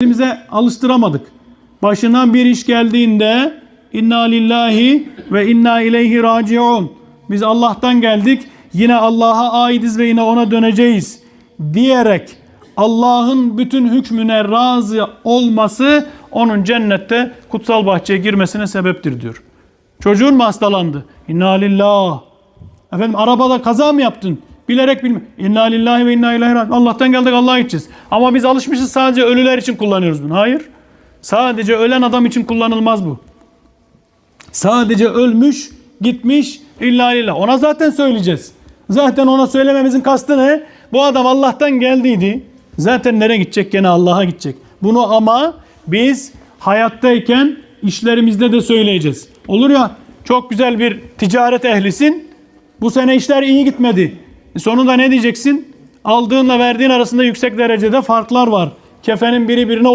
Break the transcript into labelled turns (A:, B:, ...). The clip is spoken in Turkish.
A: kendimize alıştıramadık. Başına bir iş geldiğinde inna lillahi ve inna ileyhi raciun. Biz Allah'tan geldik. Yine Allah'a aidiz ve yine ona döneceğiz diyerek Allah'ın bütün hükmüne razı olması onun cennette kutsal bahçeye girmesine sebeptir diyor. Çocuğun mu hastalandı? İnna lillah. Efendim arabada kaza mı yaptın? Bilerek bilme. İnna lillahi ve inna ileyhi raciun. Allah'tan geldik Allah'a gideceğiz. Ama biz alışmışız sadece ölüler için kullanıyoruz bunu. Hayır. Sadece ölen adam için kullanılmaz bu. Sadece ölmüş, gitmiş illa lillah. Ona zaten söyleyeceğiz. Zaten ona söylememizin kastı ne? Bu adam Allah'tan geldiydi. Zaten nereye gidecek? Gene Allah'a gidecek. Bunu ama biz hayattayken işlerimizde de söyleyeceğiz. Olur ya çok güzel bir ticaret ehlisin. Bu sene işler iyi gitmedi. E sonunda ne diyeceksin? Aldığınla verdiğin arasında yüksek derecede farklar var. Kefenin biri birine